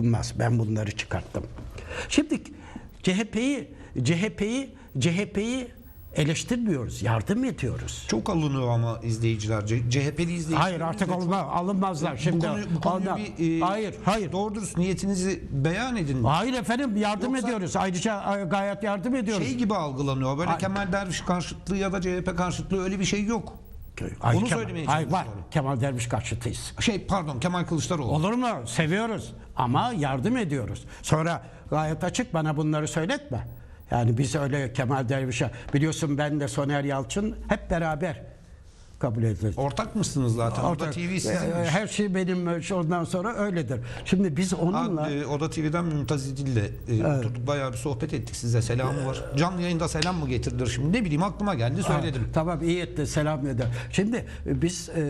olmaz. Ben bunları çıkarttım. Şimdi CHP'yi CHP'yi CHP'yi eleştirmiyoruz. Yardım ediyoruz. Çok alınıyor ama izleyiciler. CHP'li izleyiciler. Hayır artık olma, alınmazlar Bu, şimdi. konu, bu konuyu Onlar- bir, e, hayır, hayır. Doğru dürüst niyetinizi beyan edin. Hayır efendim yardım Yoksa- ediyoruz. Ayrıca e, gayet yardım ediyoruz. Şey gibi algılanıyor. Böyle Hayır. Kemal Derviş karşıtlığı ya da CHP karşıtlığı öyle bir şey yok. Hayır, Onu Kemal- söylemeye Hayır var. Kemal Derviş karşıtıyız. Şey pardon Kemal Kılıçdaroğlu. Olur mu? Seviyoruz. Ama yardım ediyoruz. Sonra gayet açık bana bunları söyletme. Yani biz öyle Kemal Derviş'e biliyorsun ben de Soner Yalçın hep beraber kabul edildi. Ortak mısınız zaten? Oda Ortak- TV e, sizinmiş. Her şey benim e, ondan sonra öyledir. Şimdi biz onunla Ha, e, Oda TV'den Mümtaz İdil'le e, oturduk bayağı bir sohbet ettik size. Selamı var. Canlı yayında selam mı getirdiler şimdi? Ne bileyim aklıma geldi söyledim. Ha, tamam iyi etti selam eder. Şimdi biz e,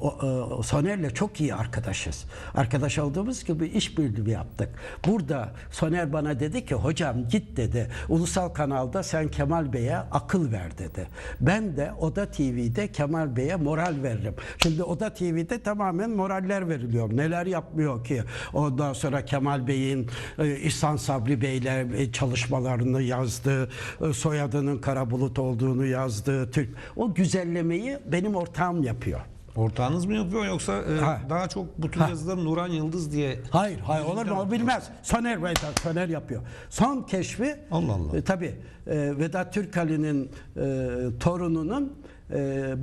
o, e, Soner'le çok iyi arkadaşız. Arkadaş olduğumuz gibi işbirliği yaptık. Burada Soner bana dedi ki hocam git dedi. Ulusal kanalda sen Kemal Bey'e akıl ver dedi. Ben de Oda TV'de Kemal Bey'e moral veririm. Şimdi Oda TV'de tamamen moraller veriliyor. Neler yapmıyor ki? Ondan sonra Kemal Bey'in e, İhsan Sabri Bey'le e, çalışmalarını yazdı. E, soyadının Karabulut olduğunu yazdı. Türk. O güzellemeyi benim ortağım yapıyor. Ortağınız mı yapıyor yoksa e, Ha. daha çok bu tür yazıları Nuran Yıldız diye Hayır, hayır olur mu? O bilmez. Soner Vedat Soner yapıyor. Son keşfi Allah Allah. E, tabii e, Vedat Türkali'nin e, torununun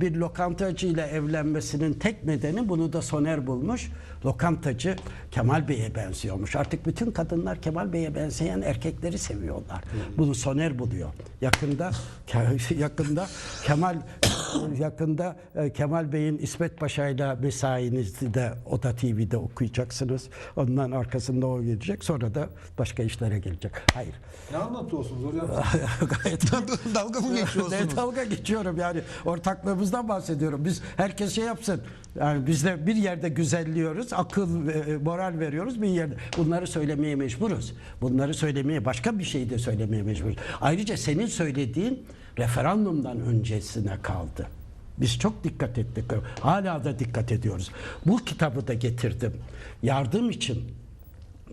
bir lokantacı ile evlenmesinin tek nedeni bunu da Soner bulmuş. Lokantacı Kemal Bey'e benziyormuş. Artık bütün kadınlar Kemal Bey'e benzeyen erkekleri seviyorlar. Bunu Soner buluyor. Yakında yakında Kemal yakında e, Kemal Bey'in İsmet Paşa'yla mesainizi de Oda TV'de okuyacaksınız. Ondan arkasında o gelecek. Sonra da başka işlere gelecek. Hayır. Ne anlatıyorsunuz hocam? Gayet Dalga mı geçiyorsunuz? ne dalga geçiyorum yani ortaklığımızdan bahsediyorum. Biz herkes şey yapsın. Yani biz de bir yerde güzelliyoruz, akıl e, moral veriyoruz bir yerde. Bunları söylemeye mecburuz. Bunları söylemeye başka bir şey de söylemeye mecburuz. Ayrıca senin söylediğin referandumdan öncesine kaldı. Biz çok dikkat ettik. Hala da dikkat ediyoruz. Bu kitabı da getirdim. Yardım için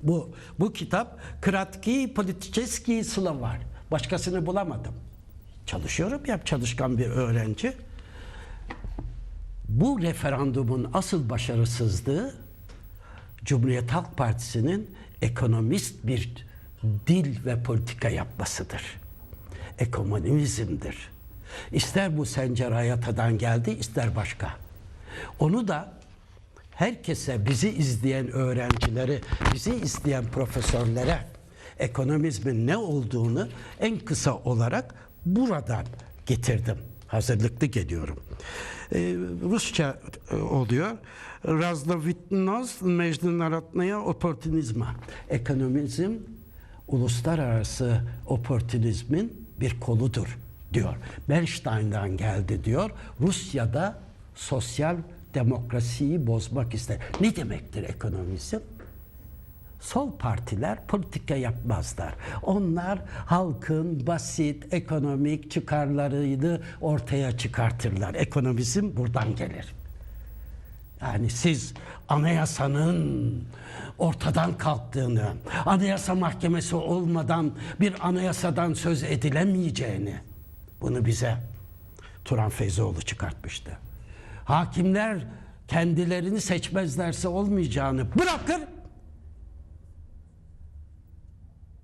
bu bu kitap Kratki Politicheski Slavar. Başkasını bulamadım. Çalışıyorum ya çalışkan bir öğrenci. Bu referandumun asıl başarısızlığı Cumhuriyet Halk Partisi'nin ekonomist bir dil ve politika yapmasıdır ekonomizmdir. İster bu sencer hayatadan geldi, ister başka. Onu da herkese, bizi izleyen öğrencileri, bizi isteyen profesörlere ekonomizmin ne olduğunu en kısa olarak buradan getirdim. Hazırlıklı geliyorum. Ee, Rusça e, oluyor. Razlovitnost mecnunaratnaya oportunizma. Ekonomizm uluslararası oportunizmin bir koludur diyor. Bernstein'dan geldi diyor. Rusya'da sosyal demokrasiyi bozmak ister. Ne demektir ekonomizm? Sol partiler politika yapmazlar. Onlar halkın basit ekonomik çıkarlarını ortaya çıkartırlar. Ekonomizm buradan gelir. Yani siz anayasanın ortadan kalktığını, anayasa mahkemesi olmadan bir anayasadan söz edilemeyeceğini bunu bize Turan Feyzoğlu çıkartmıştı. Hakimler kendilerini seçmezlerse olmayacağını bırakır.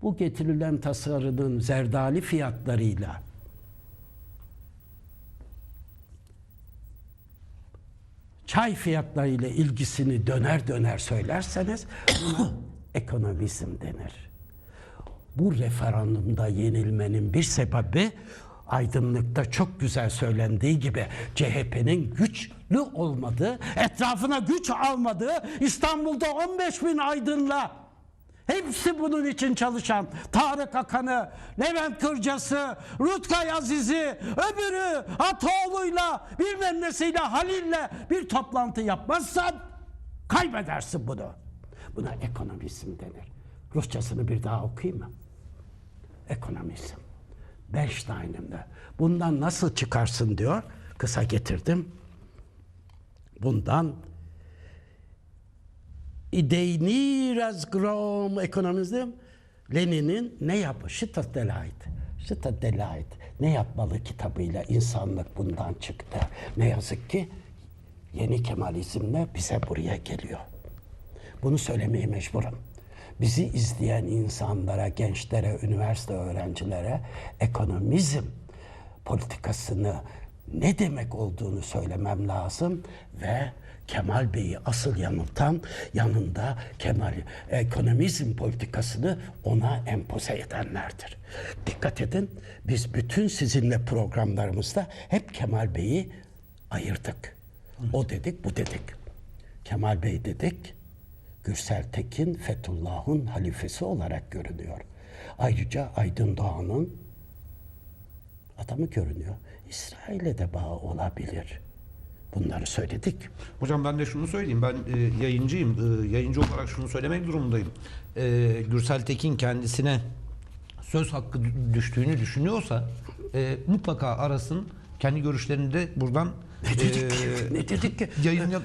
Bu getirilen tasarının zerdali fiyatlarıyla çay fiyatlarıyla ilgisini döner döner söylerseniz ekonomizm denir. Bu referandumda yenilmenin bir sebebi aydınlıkta çok güzel söylendiği gibi CHP'nin güçlü olmadığı, etrafına güç almadığı İstanbul'da 15 bin aydınla Hepsi bunun için çalışan Tarık Akan'ı, Levent Kırcası, Rutkay Aziz'i, öbürü Atoğlu'yla, bilmem nesiyle, Halil'le bir toplantı yapmazsan kaybedersin bunu. Buna ekonomizm denir. Rusçasını bir daha okuyayım mı? Ekonomizm. Bernstein'in de. Bundan nasıl çıkarsın diyor. Kısa getirdim. Bundan idejni razgrom ekonomizm Lenin'in ne yap? Leid. Stadt der Leid. Ne yapmalı kitabıyla insanlık bundan çıktı. Ne yazık ki yeni Kemalizmle bize buraya geliyor. Bunu söylemeye mecburum. Bizi izleyen insanlara, gençlere, üniversite öğrencilere ekonomizm politikasını ne demek olduğunu söylemem lazım ve Kemal Bey'i asıl yanıltan yanında Kemal ekonomizm politikasını ona empoze edenlerdir. Dikkat edin biz bütün sizinle programlarımızda hep Kemal Bey'i ayırdık. O dedik bu dedik. Kemal Bey dedik. Gürsel Tekin Fethullah'ın halifesi olarak görünüyor. Ayrıca Aydın Doğan'ın adamı görünüyor. İsrail'e de bağ olabilir. Bunları söyledik. Hocam ben de şunu söyleyeyim. Ben e, yayıncıyım. E, yayıncı olarak şunu söylemek durumundayım. E, Gürsel Tekin kendisine söz hakkı dü- düştüğünü düşünüyorsa e, mutlaka arasın. Kendi görüşlerini de buradan Ne dedik? e, ne dedik ki? yayın yap-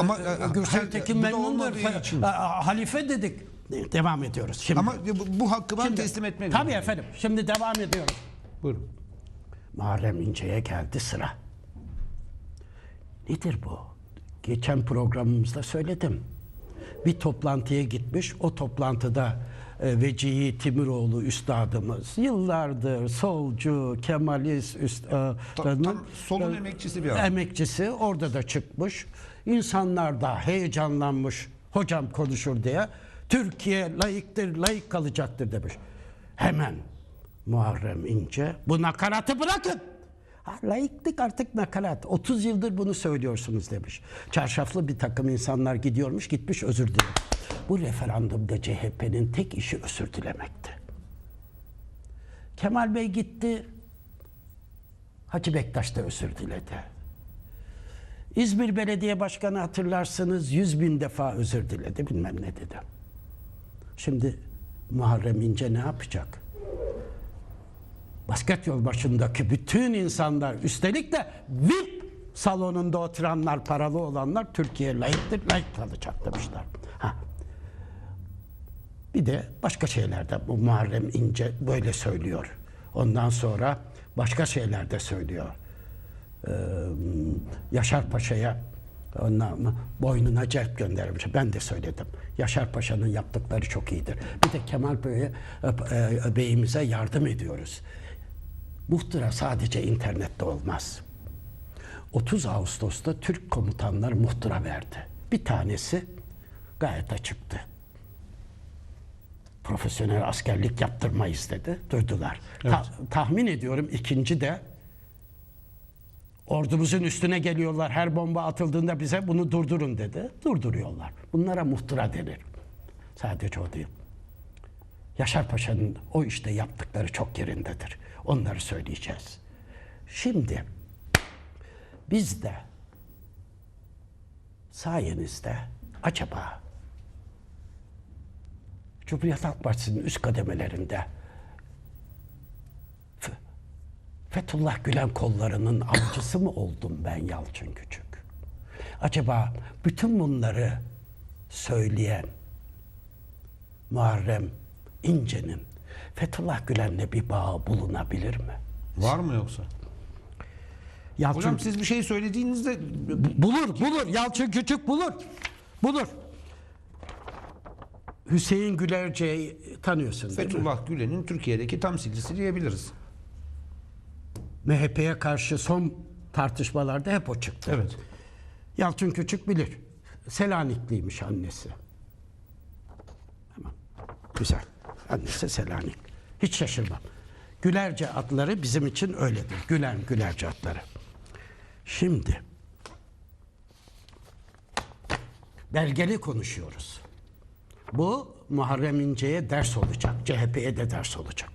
Ama Ama, e, Gürsel Tekin memnundur. Halife dedik. Devam ediyoruz. Şimdi, Ama bu, bu hakkı ben Şimdi- teslim etmek Tabii efendim. Şimdi devam ediyoruz. Buyurun. Muharrem İnce'ye geldi sıra. Nedir bu? Geçen programımızda söyledim. Bir toplantıya gitmiş. O toplantıda e, Vecihi Timiroğlu üstadımız yıllardır solcu, Kemalist üstadının tam solun emekçisi bir adam. emekçisi orada da çıkmış. İnsanlar da heyecanlanmış. Hocam konuşur diye. Türkiye layıktır, layık kalacaktır demiş. Hemen Muharrem İnce bu nakaratı bırakın. Ha, layıklık artık nakarat. 30 yıldır bunu söylüyorsunuz demiş. Çarşaflı bir takım insanlar gidiyormuş gitmiş özür dilerim. Bu referandumda CHP'nin tek işi özür dilemekti. Kemal Bey gitti. Hacı Bektaş da özür diledi. İzmir Belediye Başkanı hatırlarsınız 100 bin defa özür diledi bilmem ne dedi. Şimdi Muharrem İnce ne yapacak? Basket yol başındaki bütün insanlar üstelik de VIP salonunda oturanlar paralı olanlar Türkiye layıktır layık kalacak demişler. Ha. Bir de başka şeylerde bu Muharrem İnce böyle söylüyor. Ondan sonra başka şeyler de söylüyor. Ee, Yaşar Paşa'ya ondan boynuna cep göndermiş. Ben de söyledim. Yaşar Paşa'nın yaptıkları çok iyidir. Bir de Kemal Bey'e, e, e, Bey'imize yardım ediyoruz. Muhtıra sadece internette olmaz. 30 Ağustos'ta Türk komutanlar muhtıra verdi. Bir tanesi gayet açıktı. Profesyonel askerlik yaptırmayız dedi. Duydular. Ta- tahmin ediyorum ikinci de ordumuzun üstüne geliyorlar. Her bomba atıldığında bize bunu durdurun dedi. Durduruyorlar. Bunlara muhtıra denir. Sadece o değil. Yaşar Paşa'nın o işte yaptıkları çok yerindedir. Onları söyleyeceğiz. Şimdi biz de sayenizde acaba Cumhuriyet Halk Partisi'nin üst kademelerinde Fethullah Gülen kollarının avcısı mı oldum ben Yalçın Küçük? Acaba bütün bunları söyleyen Muharrem İnce'nin Fethullah Gülen'le bir bağı bulunabilir mi? Var mı yoksa? Yalçın Hocam siz bir şey söylediğinizde bulur, bulur. Yalçın Küçük bulur. Bulur. Hüseyin Gülerce'yi tanıyorsun değil mi? Fethullah Gülen'in Türkiye'deki temsilcisi diyebiliriz. MHP'ye karşı son tartışmalarda hep o çıktı. Evet. Yalçın Küçük bilir. Selanikliymiş annesi. Tamam. Güzel. Annesi Selanik. Hiç şaşırmam. Gülerce adları bizim için öyledir. Gülen, Gülerce adları. Şimdi belgeli konuşuyoruz. Bu Muharrem İnce'ye ders olacak. CHP'ye de ders olacak.